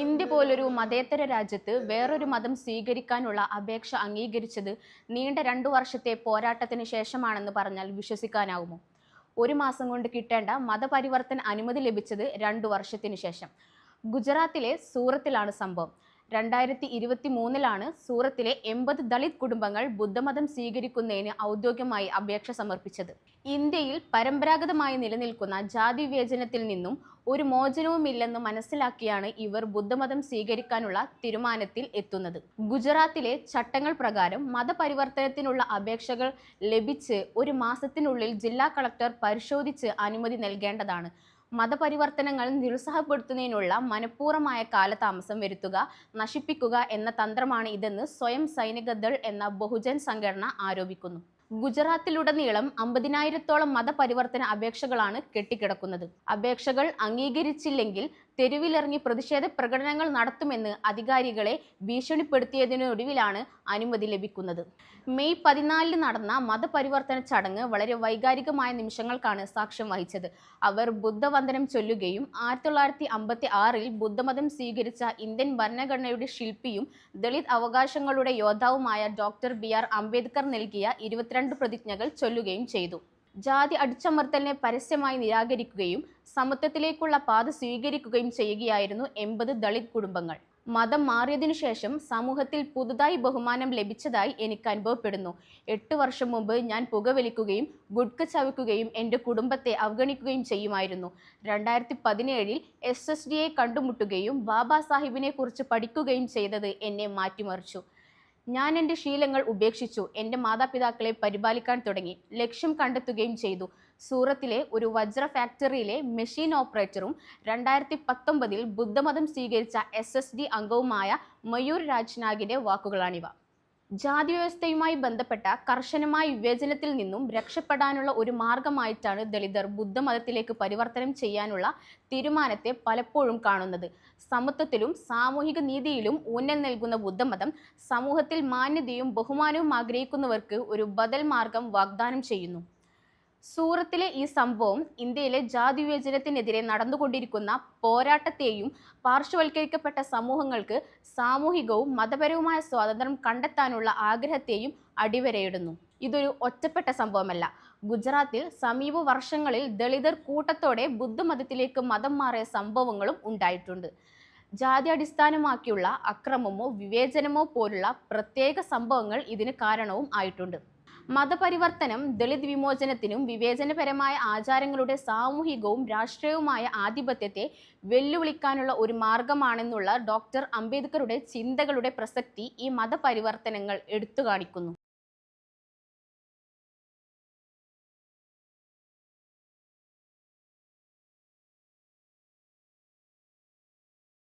India പോലൊരു മതേതര രാജ്യത്ത് വേറൊരു മതം സ്വീകരിക്കാനുള്ള അപേക്ഷ അംഗീകരിച്ചത് നീണ്ട രണ്ടു വർഷത്തെ പോരാട്ടത്തിന് ശേഷമാണെന്ന് പറഞ്ഞാൽ വിശ്വസിക്കാനാവുമോ? ഒരു മാസം കൊണ്ട് കിട്ടേണ്ട മതപരിവർത്തന അനുമതി ലഭിച്ചത് രണ്ടു വർഷത്തിന് ശേഷം. ഗുജറാത്തിലെ സൂറത്തിലാണ് സംഭവം. രണ്ടായിരത്തി ഇരുപത്തി മൂന്നിലാണ് സൂറത്തിലെ എൺപത് ദളിത് കുടുംബങ്ങൾ ബുദ്ധമതം സ്വീകരിക്കുന്നതിന് ഔദ്യോഗികമായി അപേക്ഷ സമർപ്പിച്ചത്. ഇന്ത്യയിൽ പരമ്പരാഗതമായി നിലനിൽക്കുന്ന ജാതി വിവേചനത്തിൽ നിന്നും ഒരു മോചനവുമില്ലെന്ന് മനസ്സിലാക്കിയാണ് ഇവർ ബുദ്ധമതം സ്വീകരിക്കാനുള്ള തീരുമാനത്തിൽ എത്തുന്നത്. ഗുജറാത്തിലെ ചട്ടങ്ങൾ പ്രകാരം മതപരിവർത്തനത്തിനുള്ള അപേക്ഷകൾ ലഭിച്ച് ഒരു മാസത്തിനുള്ളിൽ ജില്ലാ കളക്ടർ പരിശോധിച്ച് അനുമതി നൽകേണ്ടതാണ്. മതപരിവർത്തനങ്ങൾ നിരുത്സാഹപ്പെടുത്തുന്നതിനുള്ള മനഃപൂർവമായ കാലതാമസം വരുത്തുക നശിപ്പിക്കുക എന്ന തന്ത്രമാണ് ഇതെന്ന് സ്വയം സൈനിക ദൾ എന്ന ബഹുജൻ സംഘടന ആരോപിക്കുന്നു. ഗുജറാത്തിലുടനീളം അമ്പതിനായിരത്തോളം മതപരിവർത്തന അപേക്ഷകളാണ് കെട്ടിക്കിടക്കുന്നത്. അപേക്ഷകൾ അംഗീകരിച്ചില്ലെങ്കിൽ തെരുവിലിറങ്ങി പ്രതിഷേധ പ്രകടനങ്ങൾ നടത്തുമെന്ന് അധികാരികളെ ഭീഷണിപ്പെടുത്തിയതിനൊടുവിലാണ് അനുമതി ലഭിക്കുന്നത്. മെയ് പതിനാലിന് നടന്ന മതപരിവർത്തന ചടങ്ങ് വളരെ വൈകാരികമായ നിമിഷങ്ങൾക്കാണ് സാക്ഷ്യം വഹിച്ചത്. അവർ ബുദ്ധവന്ദനം ചൊല്ലുകയും ആയിരത്തി തൊള്ളായിരത്തി അമ്പത്തി ആറിൽ ബുദ്ധമതം സ്വീകരിച്ച ഇന്ത്യൻ ഭരണഘടനയുടെ ശില്പിയും ദളിത് അവകാശങ്ങളുടെ യോദ്ധാവുമായ ഡോക്ടർ ബി ആർ അംബേദ്കർ നൽകിയ ഇരുപത്തിരണ്ട് പ്രതിജ്ഞകൾ ചൊല്ലുകയും ചെയ്തു. ജാതി അടിച്ചമർത്തലിനെ പരസ്യമായി നിരാകരിക്കുകയും സമത്വത്തിലേക്കുള്ള പാത സ്വീകരിക്കുകയും ചെയ്യുകയായിരുന്നു എൺപത് ദളിത് കുടുംബങ്ങൾ. മതം മാറിയതിനു ശേഷം സമൂഹത്തിൽ പുതുതായി ബഹുമാനം ലഭിച്ചതായി എനിക്ക് അനുഭവപ്പെടുന്നു. എട്ട് വർഷം മുമ്പ് ഞാൻ പുകവലിക്കുകയും ഗുഡ്ക ചവയ്ക്കുകയും എന്റെ കുടുംബത്തെ അവഗണിക്കുകയും ചെയ്യുമായിരുന്നു. രണ്ടായിരത്തി പതിനേഴിൽ എസ് എസ് ഡിയെ കണ്ടുമുട്ടുകയും ബാബാ സാഹിബിനെ കുറിച്ച് പഠിക്കുകയും ചെയ്തത് എന്നെ മാറ്റിമറിച്ചു. ഞാൻ എന്റെ ശീലങ്ങൾ ഉപേക്ഷിച്ചു. എന്റെ മാതാപിതാക്കളെ പരിപാലിക്കാൻ തുടങ്ങി. ലക്ഷ്യം കണ്ടെത്തുകയും ചെയ്തു. സൂറത്തിലെ ഒരു വജ്ര ഫാക്ടറിയിലെ മെഷീൻ ഓപ്പറേറ്ററും രണ്ടായിരത്തി പത്തൊമ്പതിൽ ബുദ്ധമതം സ്വീകരിച്ച എസ് എസ് ഡി അംഗവുമായ മയൂർ രാജ്നാഗിന്റെ വാക്കുകളാണിവ. ജാതി വ്യവസ്ഥയുമായി ബന്ധപ്പെട്ട കർശനമായ വിവേചനത്തിൽ നിന്നും രക്ഷപ്പെടാനുള്ള ഒരു മാർഗമായിട്ടാണ് ദളിതർ ബുദ്ധമതത്തിലേക്ക് പരിവർത്തനം ചെയ്യാനുള്ള തീരുമാനത്തെ പലപ്പോഴും കാണുന്നത്. സമത്വത്തിലും സാമൂഹിക നീതിയിലും ഊന്നൽ നൽകുന്ന ബുദ്ധമതം സമൂഹത്തിൽ മാന്യതയും ബഹുമാനവും ആഗ്രഹിക്കുന്നവർക്ക് ഒരു ബദൽ മാർഗം വാഗ്ദാനം ചെയ്യുന്നു. സൂറത്തിലെ ഈ സംഭവം ഇന്ത്യയിലെ ജാതി വിവേചനത്തിനെതിരെ നടന്നുകൊണ്ടിരിക്കുന്ന പോരാട്ടത്തെയും പാർശ്വവൽക്കരിക്കപ്പെട്ട സമൂഹങ്ങൾക്ക് സാമൂഹികവും മതപരവുമായ സ്വാതന്ത്ര്യം കണ്ടെത്താനുള്ള ആഗ്രഹത്തെയും അടിവരയിടുന്നു. ഇതൊരു ഒറ്റപ്പെട്ട സംഭവമല്ല. ഗുജറാത്തിൽ സമീപ വർഷങ്ങളിൽ ദളിതർ കൂട്ടത്തോടെ ബുദ്ധമതത്തിലേക്ക് മതം മാറിയ സംഭവങ്ങളും ഉണ്ടായിട്ടുണ്ട്. ജാതി അടിസ്ഥാനമാക്കിയുള്ള അക്രമമോ വിവേചനമോ പോലുള്ള പ്രത്യേക സംഭവങ്ങൾ ഇതിന് കാരണവും ആയിട്ടുണ്ട്. മതപരിവർത്തനം ദളിത് വിമോചനത്തിനും വിവേചനപരമായ ആചാരങ്ങളുടെ സാമൂഹികവും രാഷ്ട്രീയവുമായ ആധിപത്യത്തെ വെല്ലുവിളിക്കാനുള്ള ഒരു മാർഗമാണെന്നുള്ള ഡോക്ടർ അംബേദ്കറുടെ ചിന്തകളുടെ പ്രസക്തി ഈ മതപരിവർത്തനങ്ങൾ എടുത്തു കാണിക്കുന്നു.